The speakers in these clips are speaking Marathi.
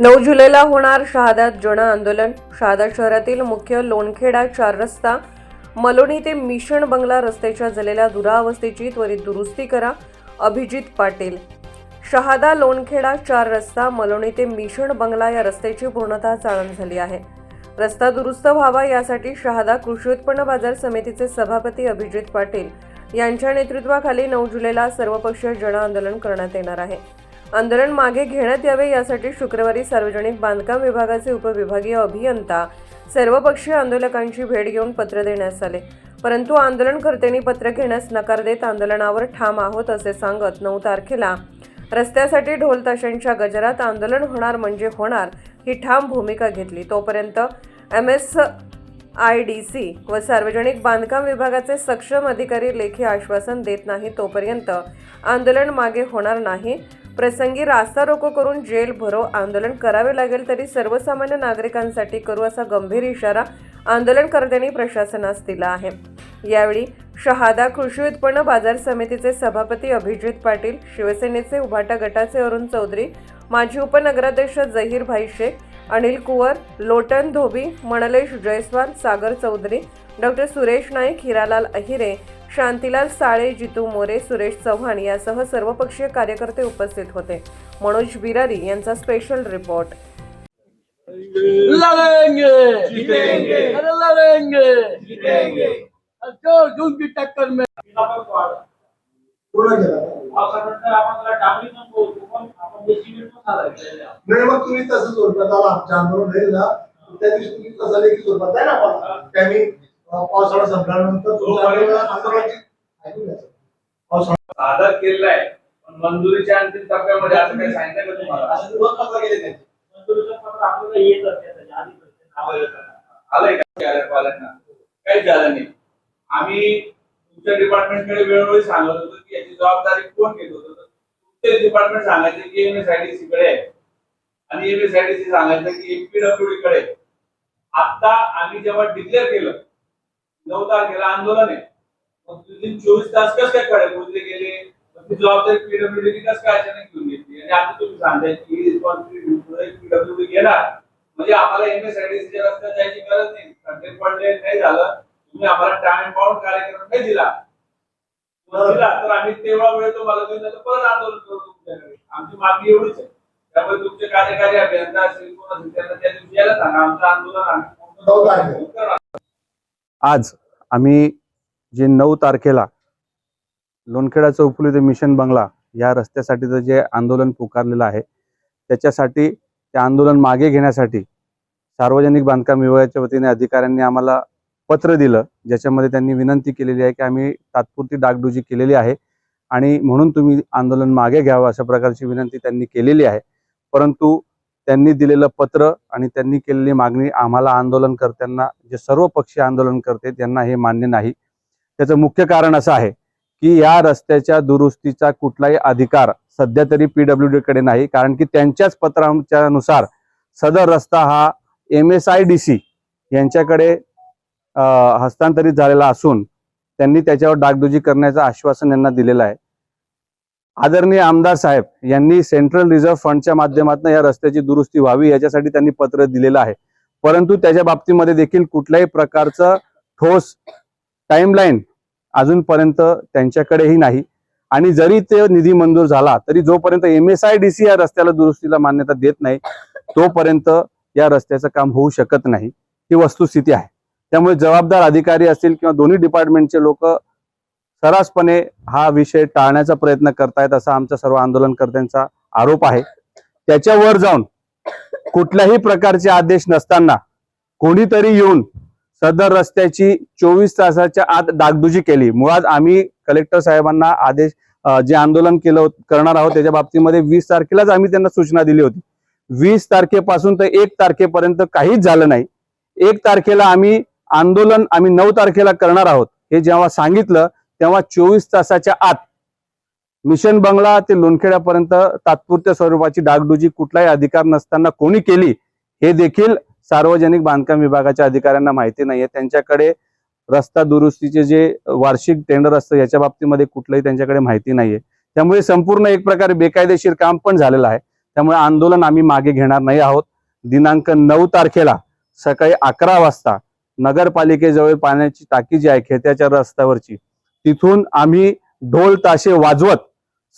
नऊ जुलैला होणार शहादात जन आंदोलन. शहादा शहरातील मुख्य लोणखेडा चार रस्ता मलोणी ते मिशन बंगला रस्त्याच्या झालेल्या दुरावस्थेची त्वरित दुरुस्ती करा अभिजित पाटील. शहादा लोणखेडा चार रस्ता मलोणी ते मिशन बंगला या रस्त्याची पूर्णतः चाळण झाली आहे. रस्ता दुरुस्त व्हावा यासाठी शहादा कृषी उत्पन्न बाजार समितीचे सभापती अभिजित पाटील यांच्या नेतृत्वाखाली नऊ जुलैला सर्वपक्षीय जन आंदोलन करण्यात येणार आहे. आंदोलन मागे घेण्यात यावे यासाठी शुक्रवारी सार्वजनिक बांधकाम विभागाचे उपविभागीय अभियंता सर्वपक्षीय आंदोलकांची भेट घेऊन पत्र देण्यास आले. परंतु आंदोलनकर्त्यांनी पत्र घेण्यास नकार देत आंदोलनावर ठाम आहोत असे सांगत नऊ तारखेला रस्त्यासाठी ढोल ताशांच्या गजरात आंदोलन होणार म्हणजे होणार ही ठाम भूमिका घेतली. तोपर्यंत M S I D C व सार्वजनिक बांधकाम विभागाचे सक्षम अधिकारी लेखी आश्वासन देत नाही तोपर्यंत आंदोलन मागे होणार नाही. प्रसंगी रास्ता रोको करून जेल भरो आंदोलन करावे लागेल तरी सर्वसामान्य नागरिकांसाठी करू असा गंभीर इशारा आंदोलनकर्त्यांनी प्रशासनास दिला आहे. यावेळी शहादा कृषी उत्पन्न बाजार समितीचे सभापती अभिजित पाटील शिवसेनेचे उभाटा गटाचे अरुण चौधरी माजी उपनगराध्यक्ष जहीर भाई शेख अनिल कुवर लोटन धोबी मनलेश जयस्वाल सागर चौधरी डॉक्टर सुरेश नाईक हिरालाल अहिरे शांतीलाल साळे जितू मोरे सुरेश चव्हाण यासह सर्वपक्षीय कार्यकर्ते उपस्थित होते. मनोज बिरारी यांचा स्पेशल रिपोर्ट लड़ेंगे जीतेंगे। अरे लड़ेंगे जीतेंगे. जून की टक्कर में नाही मग तुम्ही तसं स्वरूपात आला आमचं आंदोलन राहील ना त्या दिवशी तुम्ही तसं लेखी स्वरूपात आहे ना त्यांनी पावसाळा संपल्यानंतर. पावसाळा. सादर केलेला आहे पण मंजुरीच्या अंतिम टप्प्यामध्ये असं काही सांगितलं का तुम्हाला? असं दोन पत्र गेले त्यांचे. मंजुरीचं पत्र आपल्याला येत असते त्याच्या आधी नावं येतात आलंय का काहीच झालं नाही. आम्ही तुमच्या डिपार्टमेंटकडे वेळोवेळी सांगत होतो की याची जबाबदारी कोण घेत होतं? तुमचे डिपार्टमेंट सांगायचे की एमएसआयडीसी कडे आहे. आणि एमएसआयडीसी सांगायचं की पीडब्ल्यूडी कडे आहे. आता आम्ही जेव्हा डिक्लेअर केलं नऊ तारखेला आंदोलन आहे. मग तुझी चोवीस तास कसं काय कडे मोजले गेले? मग ती जबाबदारी पीडब्ल्यूडी कसं काय अचानक घेऊन घेतली? आणि आता तुम्ही सांगताय की रिस्पॉन्सिबिलिटी पीडब्ल्यूडी घेणार म्हणजे आम्हाला एमएसआयडीसीच्या रस्त्यात जायची गरज नाही. खड्डे पडले नाही झालं. तुम्ही आम्हाला टाइम बाउंड कार्यक्रम नाही दिला. दिला तर आम्ही तेवढा वेळ तुम्हाला देऊन त्याचं परत आंदोलन करू तुमच्याकडे. आमची मागणी एवढीच आहे. त्यामुळे तुमचे कार्यकारी अभियंता असेल कोण असेल त्यांना त्या दिवशी यायला सांगा. आमचं आंदोलन आम्ही. आज आम्ही जे नऊ तारखेला लोणखेडा चौफुली ते मिशन बंगला या रस्त्यासाठीचं जे आंदोलन पुकारलेलं आहे त्याच्यासाठी ते आंदोलन मागे घेण्यासाठी सार्वजनिक बांधकाम विभागाच्या वतीने अधिकाऱ्यांनी आम्हाला पत्र दिलं ज्याच्यामध्ये त्यांनी विनंती केलेली आहे की आम्ही तात्पुरती डागडुजी केलेली आहे आणि म्हणून तुम्ही आंदोलन मागे घ्यावं अशा प्रकारची विनंती त्यांनी केलेली आहे. परंतु त्यांनी दिलेलं पत्र आणि त्यांनी केलेली मागणी आम्हाला आंदोलनकर्त्यांना जे सर्व पक्षीय आंदोलन करते त्यांना हे मान्य नाही. त्याचं मुख्य कारण असं आहे की या रस्त्याच्या दुरुस्तीचा कुठलाही अधिकार सध्या तरी पीडब्ल्यू डी कडे नाही. कारण की त्यांच्याच पत्राच्या नुसार सदर रस्ता हा M S I D C यांच्याकडे हस्तांतरित झालेला असून त्यांनी त्याच्यावर डागडुजी करण्याचं आश्वासन यांना दिलेलं आहे. आदरणीय आमदार साहेब यांनी सेंट्रल रिझर्व्ह फंडच्या माध्यमातून या रस्त्याची दुरुस्ती व्हावी याच्यासाठी त्यांनी पत्र दिलेलं आहे. परंतु त्याच्या बाबतीमध्ये देखील कुठल्याही प्रकारचं ठोस टाईमलाईन अजूनपर्यंत त्यांच्याकडेही नाही. आणि जरी ते निधी मंजूर झाला तरी जोपर्यंत M S I D C या रस्त्याला दुरुस्तीला मान्यता देत नाही तोपर्यंत या रस्त्याचं काम होऊ शकत नाही. ही वस्तुस्थिती आहे. त्यामुळे जबाबदार अधिकारी असतील किंवा दोन्ही डिपार्टमेंटचे लोक सर्रासपणे हा विषय टाळण्याचा प्रयत्न करतायत असा आमचा सर्व आंदोलनकर्त्यांचा आरोप आहे. त्याच्यावर जाऊन कुठल्याही प्रकारचे आदेश नसताना कोणीतरी येऊन सदर रस्त्याची चोवीस तासाच्या आत डागडुजी केली. मुळात आम्ही कलेक्टर साहेबांना आदेश जे आंदोलन केलं करणार आहोत त्याच्या बाबतीमध्ये वीस तारखेलाच आम्ही त्यांना सूचना दिली होती. वीस तारखेपासून तर एक तारखेपर्यंत काहीच झालं नाही. एक तारखेला आम्ही आंदोलन आम्ही नऊ तारखेला करणार आहोत हे जेव्हा सांगितलं तेव्हा चोवीस तासाच्या आत मिशन बंगला ते लोणखेड्यापर्यंत तात्पुरत्या स्वरूपाची डागडुजी कुठलाही अधिकार नसताना कोणी केली हे देखील सार्वजनिक बांधकाम विभागाच्या अधिकाऱ्यांना माहिती नाहीये. त्यांच्याकडे रस्ता दुरुस्तीचे जे वार्षिक टेंडर असतं याच्या बाबतीमध्ये कुठलंही त्यांच्याकडे माहिती नाहीये. त्यामुळे संपूर्ण एक प्रकारे बेकायदेशीर काम पण झालेलं आहे. त्यामुळे आंदोलन आम्ही मागे घेणार नाही आहोत. दिनांक नऊ तारखेला सकाळी अकरा वाजता नगरपालिकेजवळ पाण्याची टाकी जी आहे खेत्याच्या रस्त्यावरची तिथून आम्ही ढोल ताशे वाजवत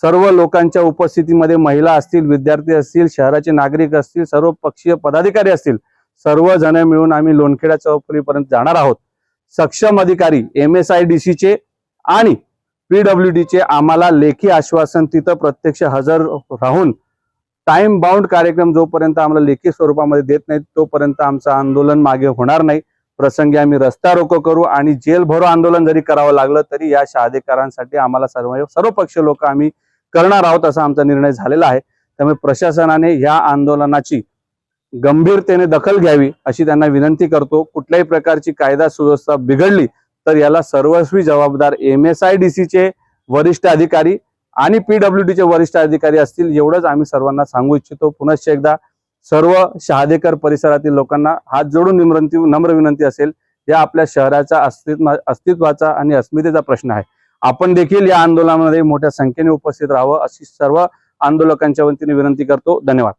सर्व लोकांच्या उपस्थितीमध्ये महिला असतील विद्यार्थी असतील शहराचे नागरिक असतील सर्व पक्षीय पदाधिकारी असतील सर्व जण मिळून आम्ही लोणखेडा चौफुलीपर्यंत जाणार आहोत. सक्षम अधिकारी एम एस आय डी सीचे आणि पीडब्ल्यू डीचे आम्हाला लेखी आश्वासन तिथं प्रत्यक्ष हजर राहून टाइम बाउंड कार्यक्रम जोपर्यंत आम्हाला लेखी स्वरूपामध्ये देत नाहीत तोपर्यंत आमचं आंदोलन मागे होणार नाही. प्रसंगी आम्ही रस्ता रोको करू आणि जेल भरो आंदोलन जरी करावं लागलं तरी या शहादेकरांसाठी आम्हाला सर्व सर्व पक्ष लोक आम्ही करणार आहोत असा आमचा निर्णय झालेला आहे. त्यामुळे प्रशासनाने या आंदोलनाची गंभीरतेने दखल घ्यावी अशी त्यांना विनंती करतो. कुठल्याही प्रकारची कायदा सुव्यवस्था बिघडली तर याला सर्वस्वी जबाबदार एम एस आय डी सीचे वरिष्ठ अधिकारी आणि पीडब्ल्यू डीचे वरिष्ठ अधिकारी असतील एवढंच आम्ही सर्वांना सांगू इच्छितो. पुनश्च एकदा सर्व शहादेकर परिसरातील लोकांना हात जोडून विनंती नम्र विनंती असेल या आपल्या शहराच्या अस्तित्व अस्तित्वाचा आणि अस्मितेचा प्रश्न आहे. आपण देखील या आंदोलनामध्ये मोठ्या संख्येने उपस्थित राहावं अशी सर्व आंदोलकांच्या वतीने विनंती करतो. धन्यवाद.